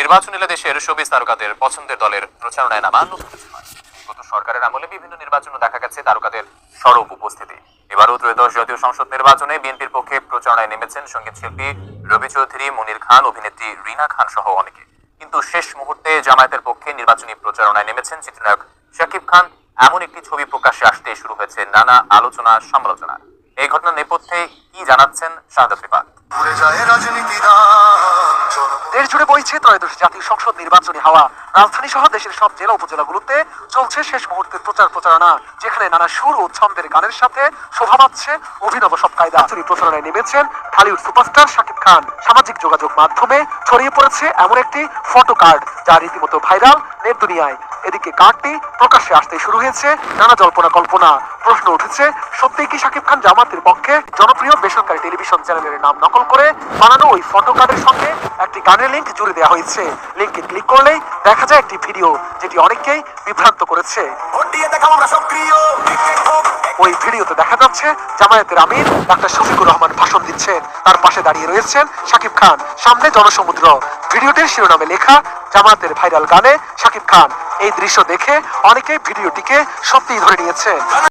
নির্বাচন এলে দেশের শোবিজ তারকাদের পছন্দের দলের প্রচারণায় নামা নতুন গত সরকারের আমলে বিভিন্ন নির্বাচনে দেখা গেছে তারকাদের সরব উপস্থিতি। এবারও ত্রয়োদশ জাতীয় সংসদ নির্বাচনে বিএনপির পক্ষে প্রচারণায় নেমেছেন সংগীত শিল্পী রবি চৌধুরী, মনির খান, অভিনেত্রী রিনা খান সহ অনেকে। কিন্তু শেষ মুহূর্তে জামায়াতের পক্ষে নির্বাচনী প্রচারণায় নেমেছেন চিত্রনায়ক শাকিব খান। এমন একটি ছবি প্রকাশে আসতে শুরু হয়েছে নানা আলোচনা সমালোচনা এই ঘটনার নেপথ্যে কি জানাচ্ছেন শাহাদ রিফাত দেশ জুড়ে বইছে ত্রয়োদশ জাতীয় সংসদ নির্বাচনী হাওয়া। রাজধানী সহ দেশের সব জেলা উপজেলাগুলোতে চলছে শেষ মুহূর্তের প্রচার প্রচারণা, যেখানে নানা সুর ও ছন্দের গানের সাথে শোভা পাচ্ছে অভিনব সব কায়দা। চুরি প্রচারণায় নেমেছেন ঢালিউড সুপারস্টার শাকিব খান। সামাজিক যোগাযোগ মাধ্যমে ছড়িয়ে পড়েছে এমন একটি ফটো কার্ড, যা রীতিমতো ভাইরাল নেট দুনিয়ায়। এদিকে কার্ডটি প্রকাশ্যে আসতে শুরু হয়েছে নানা জল্পনা কল্পনা। প্রশ্ন উঠেছে সত্যি কি শাকিব খান জামাতের পক্ষে জনপ্রিয় বেসরকারি টেলিভিশন চ্যানেলের নাম নকল করে বানানো ওই ফটো কার্ডের সঙ্গে একটি গানের লিঙ্ক জুড়ে দেওয়া হয়েছে। লিঙ্কে ক্লিক করলেই দেখা যায় একটি ভিডিও যেটি অনেককেই বিভ্রান্ত করেছে। ওই ভিডিওতে দেখা যাচ্ছে জামায়াতের আমির ডাক্তার শফিকুর রহমান ভাষণ দিচ্ছেন। তার পাশে দাঁড়িয়ে রয়েছেন শাকিব খান। সামনে জনসমুদ্র। ভিডিওটির শিরোনামে লেখা জামায়াতের ভাইরাল গানে শাকিব খান। এই দৃশ্য দেখে অনেকেই ভিডিওটিকে সত্যিই ধরে নিয়েছে।